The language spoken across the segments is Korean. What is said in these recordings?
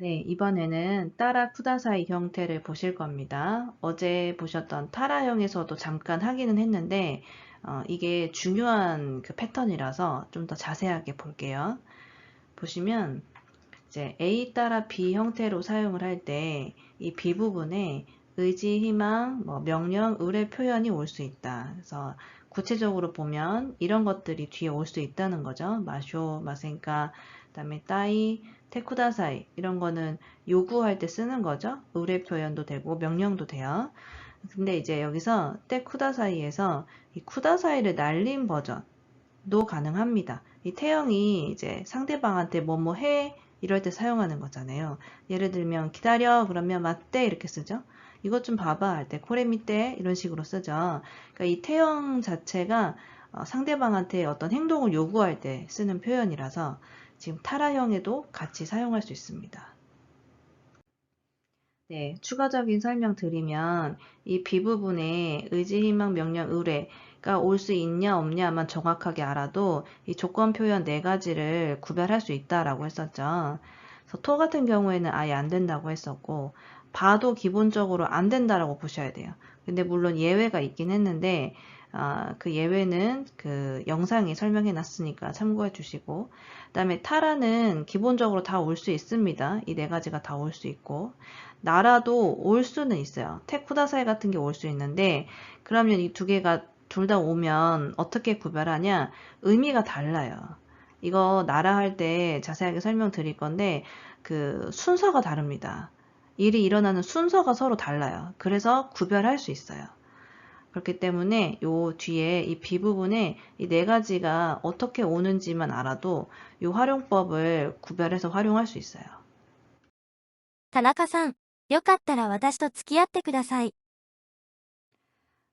네, 이번에는 따라 쿠다사이 형태를 보실 겁니다. 어제 보셨던 타라형에서도 잠깐 하기는 했는데 어, 이게 중요한 그 패턴이라서 좀 더 자세하게 볼게요. 보시면 이제 A 따라 B 형태로 사용을 할 때 이 B 부분에 의지, 희망, 뭐 명령, 의뢰 표현이 올 수 있다. 그래서 구체적으로 보면 이런 것들이 뒤에 올 수 있다는 거죠. 마쇼, 마센카, 그다음에 따이, 테쿠다사이 이런 거는 요구할 때 쓰는 거죠. 의뢰 표현도 되고 명령도 돼요. 근데 이제 여기서 테쿠다사이에서 이 쿠다사이를 날린 버전도 가능합니다. 이 태형이 이제 상대방한테 뭐뭐 해 이럴 때 사용하는 거잖아요. 예를 들면 기다려 그러면 맞대 이렇게 쓰죠. 이것 좀 봐봐 할 때 코레미떼 이런 식으로 쓰죠. 그러니까 이 태형 자체가 어, 상대방한테 어떤 행동을 요구할 때 쓰는 표현이라서 지금 타라형에도 같이 사용할 수 있습니다. 네, 추가적인 설명 드리면 이 B 부분에 의지, 희망, 명령, 의뢰가 올 수 있냐 없냐만 정확하게 알아도 이 조건 표현 네 가지를 구별할 수 있다라고 했었죠. 그래서 토 같은 경우에는 아예 안 된다고 했었고 봐도 기본적으로 안 된다라고 보셔야 돼요. 근데 물론 예외가 있긴 했는데 아, 그 예외는 그 영상에 설명해 놨으니까 참고해 주시고 그 다음에 타라는 기본적으로 다 올 수 있습니다. 이 네 가지가 다 올 수 있고 나라도 올 수는 있어요. 테쿠다사이 같은 게 올 수 있는데 그러면 이 두 개가 둘 다 오면 어떻게 구별하냐 의미가 달라요. 이거 나라 할 때 자세하게 설명드릴 건데 그 순서가 다릅니다. 일이 일어나는 순서가 서로 달라요. 그래서 구별할 수 있어요. 그렇기 때문에 요 뒤에 이 B 부분에 이 네 가지가 어떻게 오는지만 알아도 이 활용법을 구별해서 활용할 수 있어요. 田中さん、よかったら私と付き合ってください。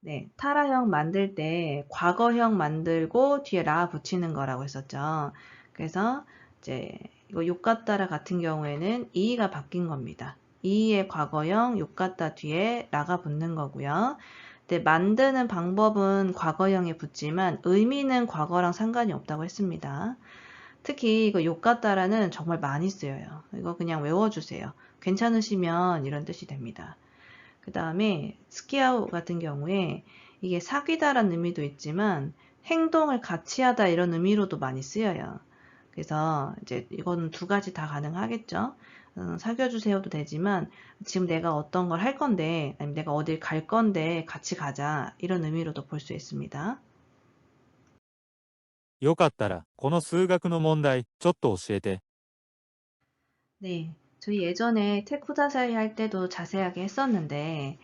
네, 타라형 만들 때 과거형 만들고 뒤에 라 붙이는 거라고 했었죠. 그래서 이제 이거 욕같다라 같은 경우에는 이가 바뀐 겁니다. 이의 과거형 욕같다 뒤에 라가 붙는 거고요. 네, 만드는 방법은 과거형에 붙지만 의미는 과거랑 상관이 없다고 했습니다. 특히 이거 욕같다라는 정말 많이 쓰여요. 이거 그냥 외워주세요. 괜찮으시면 이런 뜻이 됩니다. 그 다음에 스키아우 같은 경우에 이게 사귀다라는 의미도 있지만 행동을 같이 하다 이런 의미로도 많이 쓰여요. 그래서 이제 이건 두 가지 다 가능하겠죠. 어, 사귀어주세요도 되지만 지금 내가 어떤 걸 할 건데 아니면 내가 어딜 갈 건데 같이 가자 이런 의미로도 볼 수 있습니다. よかったら、この数学の問題、ちょっと教えて。 네, 저희 예전에 테쿠다사이 할 때도 자세하게 했었는데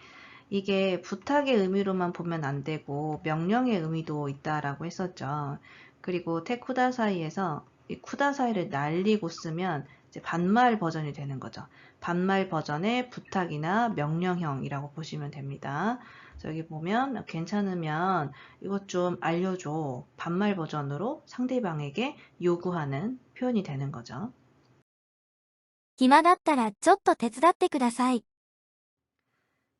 이게 부탁의 의미로만 보면 안 되고 명령의 의미도 있다라고 했었죠. 그리고 테쿠다사이에서 이 쿠다사이를 날리고 쓰면 이제 반말 버전이 되는 거죠. 반말 버전의 부탁이나 명령형이라고 보시면 됩니다. 여기 보면 괜찮으면 이것 좀 알려줘. 반말 버전으로 상대방에게 요구하는 표현이 되는 거죠. 暇だったらちょっと手伝ってください。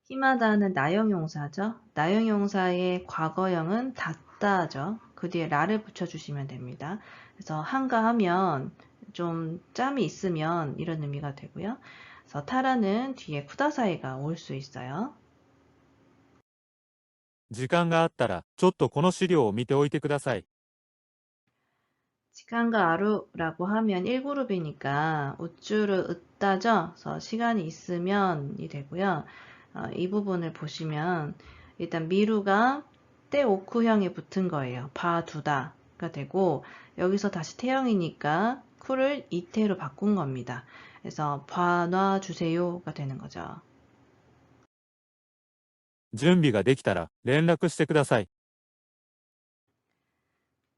희마다는 나형용사죠. 나형용사의 과거형은 닿다죠. 그 뒤에 라를 붙여주시면 됩니다. 그래서 한가하면 좀 짬이 있으면 이런 의미가 되고요. 그래서 타라는 뒤에 쿠다사이가 올 수 있어요. 時間があったら、ちょっとこの資料を見ておいてください。 시간과 아루라고 하면 1그룹이니까 우쭈르 으따죠. 그래서 시간이 있으면이 되고요. 어, 이 부분을 보시면 일단 미루가 때오쿠형에 붙은 거예요. 봐두다가 되고 여기서 다시 태형이니까 쿠를 이태로 바꾼 겁니다. 그래서 봐놔 주세요가 되는 거죠. 準備ができたら、連絡してください。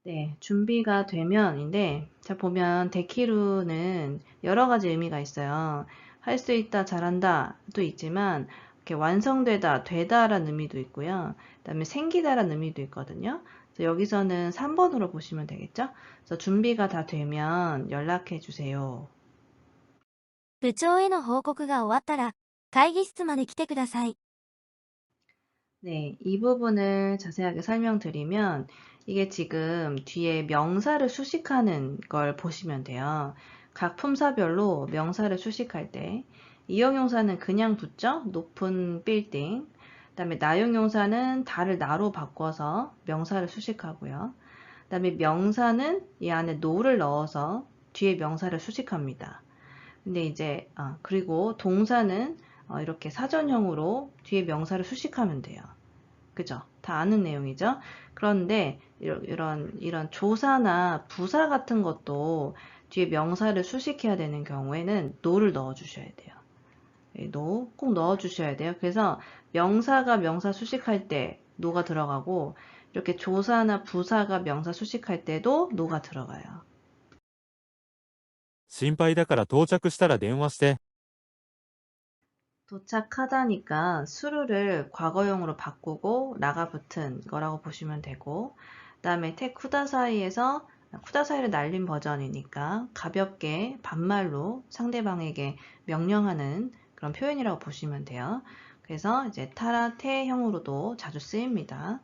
네, 준비가 되면인데, 자, 보면 데키루는 여러 가지 의미가 있어요. 할 수 있다, 잘한다, 도 있지만, 이렇게 완성되다, 되다라는 의미도 있고요. 그 다음에 생기다라는 의미도 있거든요. 그래서 여기서는 3번으로 보시면 되겠죠? 그래서 준비가 다 되면 연락해 주세요. 部長への報告が終わったら、会議室まで来てください。 네, 이 부분을 자세하게 설명드리면, 이게 지금 뒤에 명사를 수식하는 걸 보시면 돼요. 각 품사별로 명사를 수식할 때 이형용사는 그냥 붙죠. 높은 빌딩. 그 다음에 나용용사는 다를 나로 바꿔서 명사를 수식하고요. 그 다음에 명사는 이 안에 노를 넣어서 뒤에 명사를 수식합니다. 근데 이제 아, 그리고 동사는 어, 이렇게 사전형으로 뒤에 명사를 수식하면 돼요. 그죠? 다 아는 내용이죠? 그런데 이런, 이런, 이런 조사나 부사 같은 것도 뒤에 명사를 수식해야 되는 경우에는 노를 넣어 주셔야 돼요. 예, 노 꼭 넣어 주셔야 돼요. 그래서 명사가 명사 수식할 때 노가 들어가고 이렇게 조사나 부사가 명사 수식할 때도 노가 들어가요. 心配だから到着したら電話して。 도착하다니까 수루를 과거형으로 바꾸고 라가 붙은 거라고 보시면 되고 그다음에 테 쿠다사이에서 쿠다사이를 날린 버전이니까 가볍게 반말로 상대방에게 명령하는 그런 표현이라고 보시면 돼요. 그래서 이제 타라 테형으로도 자주 쓰입니다.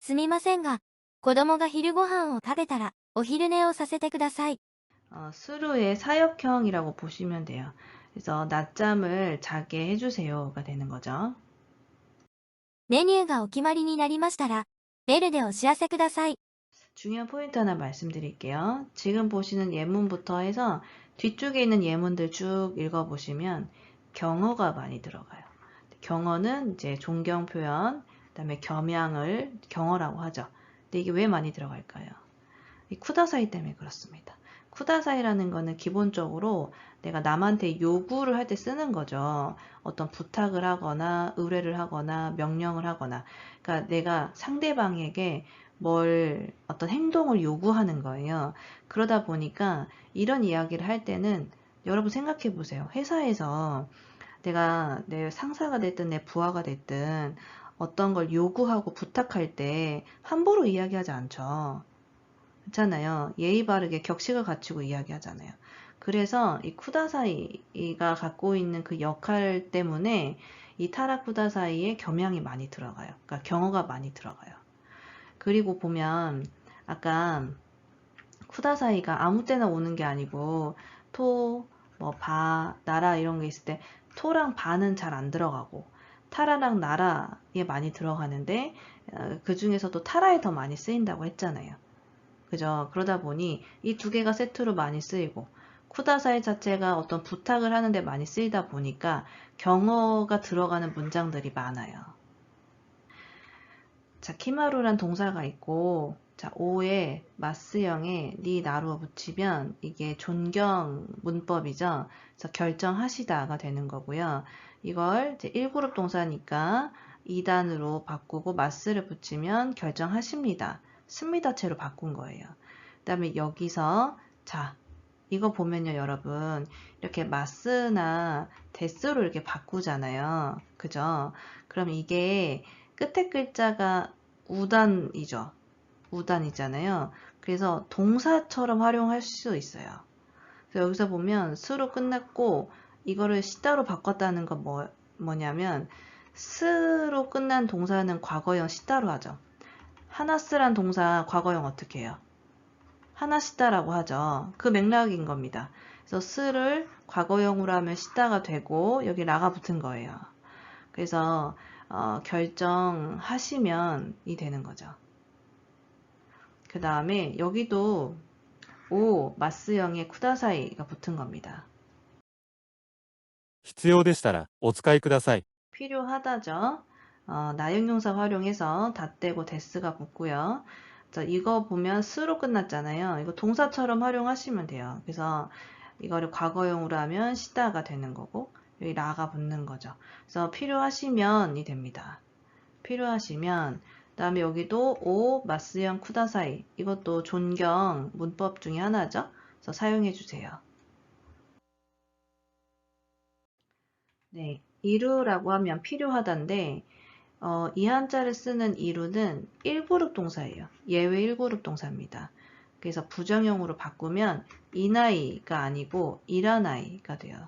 すみませんが、子供が昼ご飯を食べたら、お昼寝をさせてください。 어, 수루의 사역형이라고 보시면 돼요. 그래서 낮잠을 자게 해주세요가 되는 거죠. メニューがお決まりになりましたら、ベルでお知らせください。 중요한 포인트 하나 말씀드릴게요. 지금 보시는 예문부터 해서 뒤쪽에 있는 예문들 쭉 읽어보시면 경어가 많이 들어가요. 경어는 이제 존경 표현, 그 다음에 겸양을 경어라고 하죠. 근데 이게 왜 많이 들어갈까요? 이 쿠다사이 때문에 그렇습니다. 쿠다사이라는 거는 기본적으로 내가 남한테 요구를 할 때 쓰는 거죠. 어떤 부탁을 하거나 의뢰를 하거나 명령을 하거나 그러니까 내가 상대방에게 뭘 어떤 행동을 요구하는 거예요. 그러다 보니까 이런 이야기를 할 때는 여러분 생각해 보세요. 회사에서 내가 내 상사가 됐든 내 부하가 됐든 어떤 걸 요구하고 부탁할 때 함부로 이야기하지 않죠. 그렇잖아요. 예의 바르게 격식을 갖추고 이야기하잖아요. 그래서 이 쿠다사이가 갖고 있는 그 역할 때문에 이 타라 쿠다사이에 겸양이 많이 들어가요. 그러니까 경어가 많이 들어가요. 그리고 보면 아까 쿠다사이가 아무 때나 오는 게 아니고 토, 뭐 바, 나라 이런 게 있을 때 토랑 바는 잘 안 들어가고 타라랑 나라에 많이 들어가는데 어, 그 중에서도 타라에 더 많이 쓰인다고 했잖아요. 그죠? 그러다 보니 이 두 개가 세트로 많이 쓰이고 쿠다사이 자체가 어떤 부탁을 하는데 많이 쓰이다 보니까 경어가 들어가는 문장들이 많아요. 자, 키마루란 동사가 있고, 자, 오에 마스형에 니 나루 붙이면 이게 존경 문법이죠. 그래서 결정하시다가 되는 거고요. 이걸 이제 1그룹 동사니까 2단으로 바꾸고 마스를 붙이면 결정하십니다. 습니다체로 바꾼 거예요. 그 다음에 여기서 자, 이거 보면요, 여러분. 이렇게 마스나 데스로 이렇게 바꾸잖아요. 그죠? 그럼 이게 끝에 글자가 우단이죠. 우단이잖아요. 그래서 동사처럼 활용할 수 있어요. 그래서 여기서 보면 스로 끝났고 이거를 시다로 바꿨다는 건 뭐, 뭐냐면 스로 끝난 동사는 과거형 시다로 하죠. 하나스란 동사 과거형 어떻게 해요? 하나시다라고 하죠. 그 맥락인 겁니다. 그래서 스를 과거형으로 하면 시다가 되고 여기 라가 붙은 거예요. 그래서 어, 결정하시면이 되는 거죠. 그 다음에 여기도 오 마스형의 쿠다사이가 붙은 겁니다. 必要でしたらお使いください。 필요하다죠. 어, 나용용사 활용해서 다 떼고 데스가 붙고요. 자, 이거 보면 스로 끝났잖아요. 이거 동사처럼 활용하시면 돼요. 그래서 이거를 과거형으로 하면 시다가 되는 거고 여기 라가 붙는 거죠. 그래서 필요하시면이 됩니다. 필요하시면 그 다음에 여기도 오 마스형 쿠다사이 이것도 존경 문법 중에 하나죠. 그래서 사용해 주세요. 네, 이루라고 하면 필요하다인데 어, 이 한자를 쓰는 이루는 1그룹 동사예요. 예외 1그룹 동사입니다. 그래서 부정형으로 바꾸면 이나이가 아니고 이라나이가 돼요.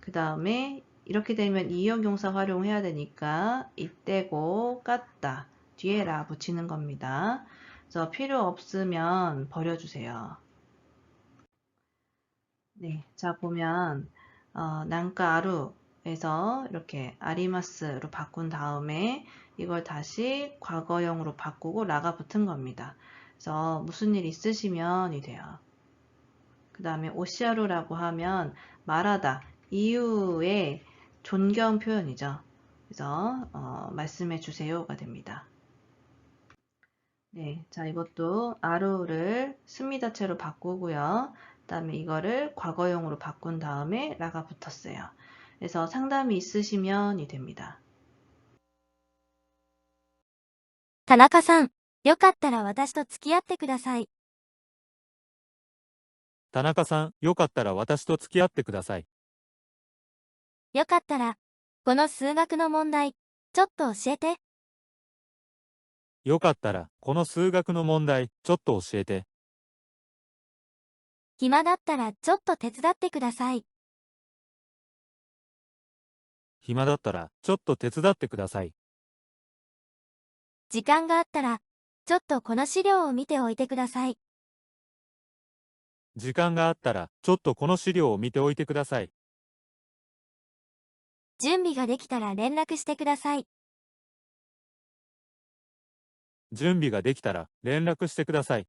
그 다음에 이렇게 되면 이형용사 활용해야 되니까 이때고 깠다 뒤에 라 붙이는 겁니다. 그래서 필요 없으면 버려주세요. 네, 자 보면 어, 난가 아 루에서 이렇게 아리마스로 바꾼 다음에 이걸 다시 과거형으로 바꾸고 라가 붙은 겁니다. 그래서 무슨 일 있으시면이 돼요. 그 다음에 오시아루라고 하면 말하다 이유의 존경 표현이죠. 그래서 어, 말씀해 주세요가 됩니다. 네, 자 이것도 아루를 스미다체로 바꾸고요. 그 다음에 이거를 과거형으로 바꾼 다음에 라가 붙었어요. 그래서 상담이 있으시면이 됩니다. 田中さん、よかったら私と付き合ってください。田中さん、よかったら私と付き合ってください。よかったら、この数学の問題、ちょっと教えて。よかったら、この数学の問題、ちょっと教えて。暇だったらちょっと手伝ってください。 暇だったら、ちょっと手伝ってください。時間があったら、ちょっとこの資料を見ておいてください。時間があったら、ちょっとこの資料を見ておいてください。準備ができたら連絡してください。準備ができたら、連絡してください。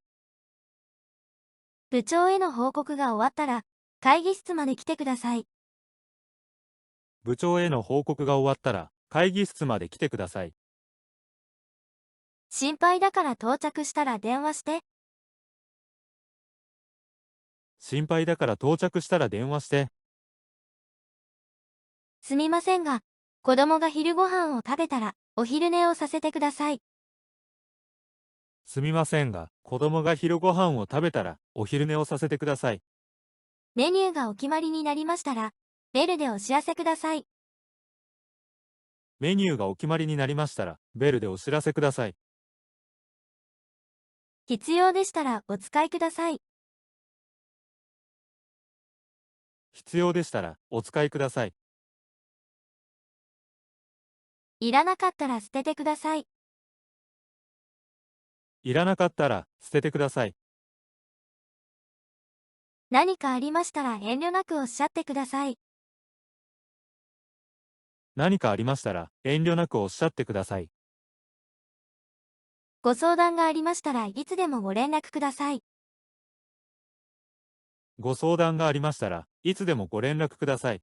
部長への報告が終わったら、会議室まで来てください。部長への報告が終わったら、会議室まで来てください。心配だから到着したら電話して。心配だから到着したら電話して。すみませんが、子供が昼ご飯を食べたら、お昼寝をさせてください。すみませんが、子供が昼ご飯を食べたら、お昼寝をさせてください。メニューがお決まりになりましたら、ベルでお知らせください。メニューがお決まりになりましたら、ベルでお知らせください。必要でしたらお使いください。必要でしたら、お使いください。いらなかったら捨ててください。いらなかったら、捨ててください。何かありましたら遠慮なくおっしゃってください。何かありましたら、遠慮なくおっしゃってください。ご相談がありましたらいつでもご連絡ください。ご相談がありましたらいつでもご連絡ください。